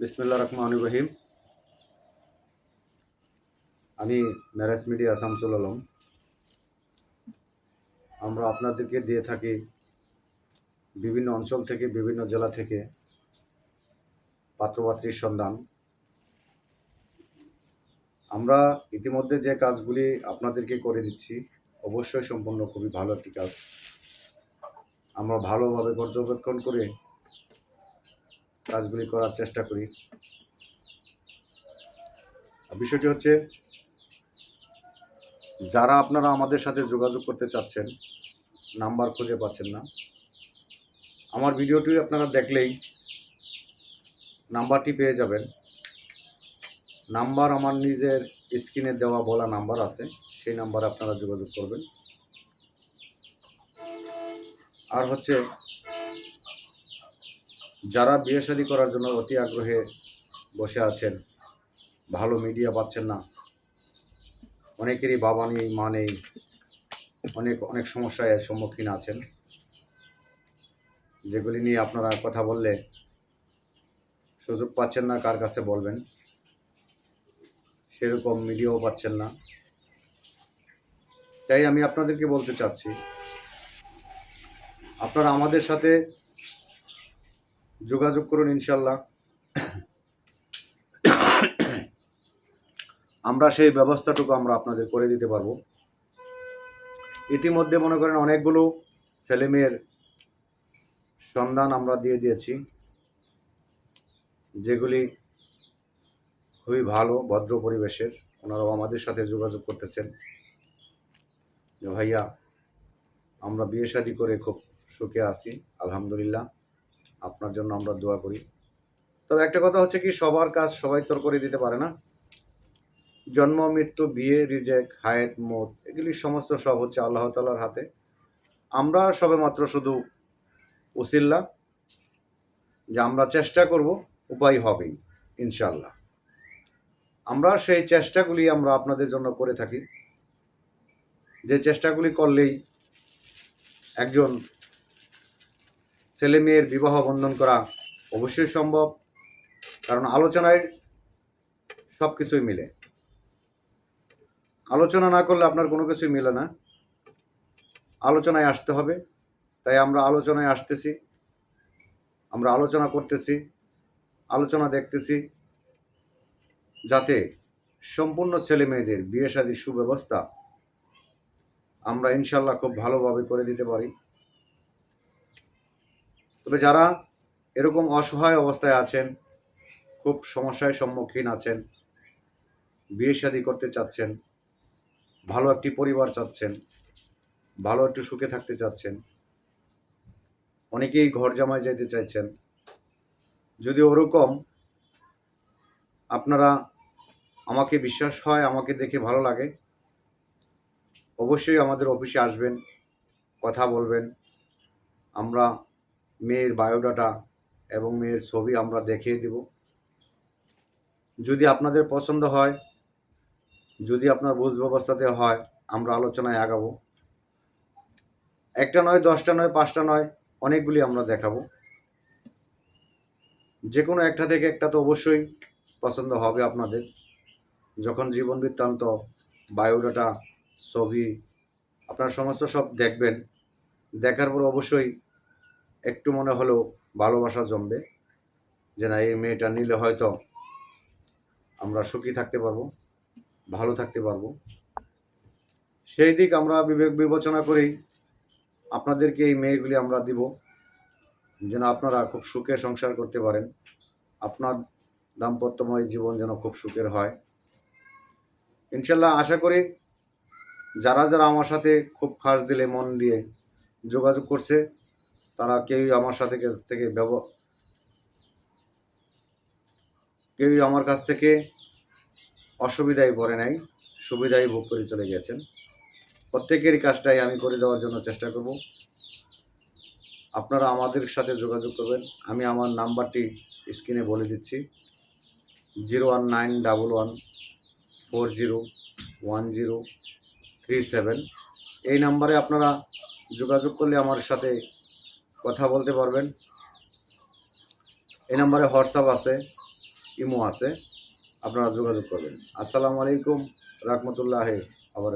বিসমিল্লা রহমান রহিম। আমি marriage media Shamsul Alam আমরা আপনাদেরকে দিয়ে থাকি বিভিন্ন অঞ্চল থেকে, বিভিন্ন জেলা থেকে পাত্রপাত্রীর সন্ধান। আমরা ইতিমধ্যে যে কাজগুলি আপনাদেরকে করে দিচ্ছি, অবশ্যই সম্পূর্ণ খুবই ভালো একটি কাজ। আমরা ভালোভাবে পর্যবেক্ষণ করে কাজগুলি করার চেষ্টা করি। বিষয়টি হচ্ছে, যারা আপনারা আমাদের সাথে যোগাযোগ করতে চাচ্ছেন, নাম্বার খুঁজে পাচ্ছেন না। আমার ভিডিওটি আপনারা দেখলেই নাম্বারটি পেয়ে যাবেন। নাম্বার আমার নিজের স্ক্রিনে দেওয়া বলা নাম্বার আছে, সেই নাম্বারে আপনারা যোগাযোগ করবেন। আর হচ্ছে যারা বিয়ে শাদী করার জন্য অতি আগ্রহে বসে আছেন, ভালো মিডিয়া পাচ্ছেন না। অনেকেরই বাবা নেই, মা নেই, অনেক অনেক সমস্যায় সম্মুখীন আছেন। যেগুলি নিয়ে আপনারা কথা বললে সুযোগ পাচ্ছেন না, কার কাছে বলবেন? সেরকম মিডিয়াও পাচ্ছেন না। তাই আমি আপনাদেরকে বলতে চাচ্ছি, আপনারা আমাদের সাথে যোগাযোগ করুন ইনশাল্লাহ। আমরা সেই ব্যবস্থাটুকু আমরা আপনাদের করে দিতে পারব। ইতিমধ্যে মনে করেন অনেকগুলো ছেলেমেয়ের সন্ধান আমরা দিয়ে দিয়েছি, যেগুলি খুবই ভালো, ভদ্র পরিবেশের। ওনারাও আমাদের সাথে যোগাযোগ করতেছেন। যে ভাইয়া, আমরা বিয়ে শাদি করে খুব সুখে আছি, আলহামদুলিল্লাহ। আপনার জন্য আমরা দোয়া করি। তবে একটা কথা হচ্ছে কি, সবার কাজ সবাই তোর করে দিতে পারে না। জন্ম, মৃত্যু, বিয়ে, রিজেক্ট, হায়াত, মত, এগুলি সমস্ত সব হচ্ছে আল্লাহ তালার হাতে। আমরা সবে মাত্র শুধু উসিল্লা, যে আমরা চেষ্টা করব, উপায় হবেই ইনশাল্লাহ আমরা সেই চেষ্টাগুলি আমরা আপনাদের জন্য করে থাকি। যে চেষ্টাগুলি করলেই একজন ছেলে মেয়ের বিবাহ বন্ধন করা অবশ্যই সম্ভব, কারণ আলোচনায় সব কিছুই মিলে। আলোচনা না করলে আপনার কোনো কিছুই মিলে না। আলোচনায় আসতে হবে, তাই আমরা আলোচনায় আসতেছি, আমরা আলোচনা করতেছি, আলোচনা দেখতেছি, যাতে সম্পূর্ণ ছেলে মেয়েদের বিয়ে শাদির সুব্যবস্থা আমরা ইনশাল্লাহ খুব ভালোভাবে করে দিতে পারি। তবে যারা এরকম অসহায় অবস্থায় আছেন, খুব সমস্যায় সম্মুখীন আছেন বিয়ে শাদি করতে চাচ্ছেন, ভালো একটি পরিবার চাচ্ছেন, ভালো একটু সুখে থাকতে চাচ্ছেন, অনেকেই ঘর জামায় যেতে চাইছেন, যদি ওরকম আপনারা আমাকে বিশ্বাস হয়, আমাকে দেখে ভালো লাগে, অবশ্যই আমাদের অফিসে আসবেন, কথা বলবেন, আমরা মেয়ের বায়োডাটা এবং মেয়ের ছবি আমরা দেখিয়ে দেব। যদি আপনাদের পছন্দ হয়, যদি আপনার বুঝ ব্যবস্থাতে হয়, আমরা আলোচনায় আগাবো। একটা নয়, দশটা নয়, পাঁচটা নয়, অনেকগুলি আমরা দেখাবো। যে কোনো একটা থেকে একটা তো অবশ্যই পছন্দ হবে আপনাদের। যখন জীবন বৃত্তান্ত, বায়োডাটা, ছবি, আপনার সমস্ত সব দেখবেন। দেখার পর অবশ্যই একটু মনে হলেও ভালোবাসা জমবে যে না, এই মেয়েটা নিলে হয়তো আমরা সুখী থাকতে পারব, ভালো থাকতে পারব। সেই দিক আমরা বিবেক বিবেচনা করেই আপনাদেরকে এই মেয়েগুলি আমরা দিব। যেন আপনারা খুব সুখে সংসার করতে পারেন। আপনার দাম্পত্যময় জীবন যেন খুব সুখের হয়। ইনশাল্লাহ আশা করি যারা যারা আমার সাথে খুব খাস দিলে মন দিয়ে যোগাযোগ করছে তারা কেউই আমার সাথে থেকে ব্যব কেউই আমার কাছ থেকে অসুবিধায় পড়ে নাই সুবিধাই ভোগ করে চলে গেছেন। প্রত্যেকেরই কাজটাই আমি করে দেওয়ার জন্য চেষ্টা করব। আপনারা আমাদের সাথে যোগাযোগ করবেন। আমি আমার নাম্বারটি স্ক্রিনে বলে দিচ্ছি। Zero one nine double one four zero one zero three seven. এই নাম্বারে আপনারা যোগাযোগ করলে আমার সাথে কথা বলতে পারবেন। এই নাম্বারে হোয়াটসঅ্যাপ আছে, ইমো আছে, আপনারা যোগাযোগ করবেন। আসসালামু আলাইকুম, রহমতুল্লাহ আবার